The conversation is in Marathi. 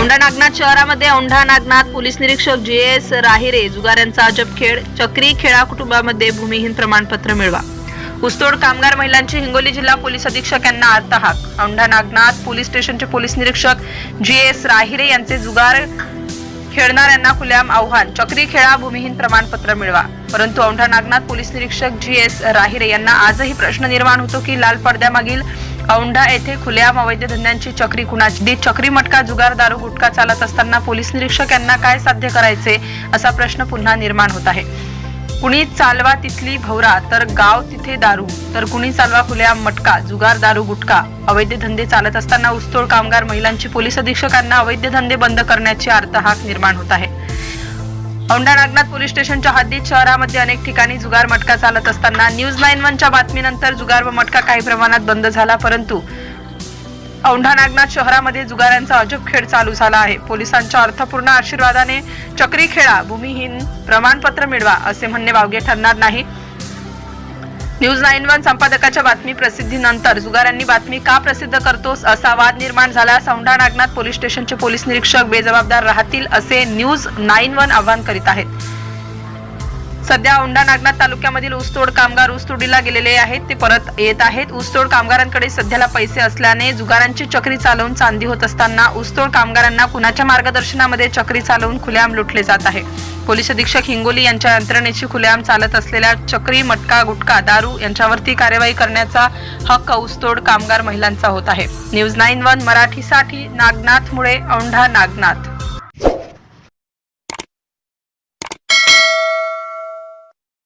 औंढा नागनाथ शहरामध्ये औंढा नागनाथ पोलीस निरीक्षक जी एस राहिरे जुगाऱ्यांचा अजब खेळ चक्री खेळा कुटुंबामध्ये भूमिहीन प्रमाणपत्र मिळवा. ऊसतोड कामगार महिलांची हिंगोली जिल्हा पोलीस अधीक्षक यांना आर्तहाक औंढा नागनाथ पोलीस स्टेशनचे पोलीस निरीक्षक जी एस राहिरे यांचे जुगार खेळणाऱ्यांना खुल्याम आव्हान चक्री खेळा भूमिहीन प्रमाणपत्र मिळवा. परंतु औंढा नागनाथ पोलीस निरीक्षक जी एस राहिरे यांना आजही प्रश्न निर्माण होतो की लाल पडद्यामागील औंढा येथे खुल्याम अवैध धंद्यांची चक्री कुणाची चक्री मटका जुगार दारू गुटखा चालत असताना पोलीस निरीक्षक यांना काय साध्य करायचे असा प्रश्न पुन्हा निर्माण होत आहे. कुणी चालवा तिथली भवरा तर गाव तिथे दारू तर कुणी चालवा खुल्या मटका जुगार दारू गुटखा. अवैध धंदे चालत असताना ऊसतोड कामगार महिलांची पोलीस अधीक्षकांना अवैध धंदे बंद करण्याची अर्थहाक निर्माण होत आहे. औंढा नागनाथ पोलीस स्टेशनच्या हद्दीत शहरामध्ये अनेक ठिकाणी जुगार मटका चालत असताना न्यूज नाईन वनच्या बातमीनंतर जुगार व मटका काही प्रमाणात बंद झाला परंतु औंढा नागनाथ शहरामध्ये जुगारांचा अजब खेळ चालू झाला आहे. पोलिसांच्या अर्थपूर्ण आशीर्वादाने चक्री खेळा भूमिहीन प्रमाणपत्र मिळवा असे म्हणणे वावगे ठरणार नाही. न्यूज नाईन वन संपादकाच्या बातमी प्रसिद्धीनंतर. जुगारांनी बातमी का प्रसिद्ध करतोस असा वाद निर्माण झाला. सौंढा नागनाथ पोलीस स्टेशनचे पोलीस निरीक्षक बेजबाबदार राहतील असे न्यूज नाईन वन आव्हान करीत आहेत. सध्या औंढा नागनाथ तालुक्यामधील ऊसतोड कामगार ऊसतोडीला गेलेले आहेत. ते परत येत आहेत. ऊसतोड कामगारांकडे सध्याला पैसे असल्याने जुगारांची चक्री चालवून चांदी होत असताना ऊसतोड कामगारांना कुणाच्या मार्गदर्शनामध्ये चक्री चालवून खुलेआम लुटले जात आहे. पोलीस अधीक्षक हिंगोली यांच्या यंत्रणेची खुलेआम चालत असलेल्या चक्री मटका गुटखा दारू यांच्यावरती कार्यवाही करण्याचा हक्क ऊसतोड कामगार महिलांचा होत आहे. न्यूज नाईन वन मराठीसाठी नागनाथ मुळे औंढा नागनाथ.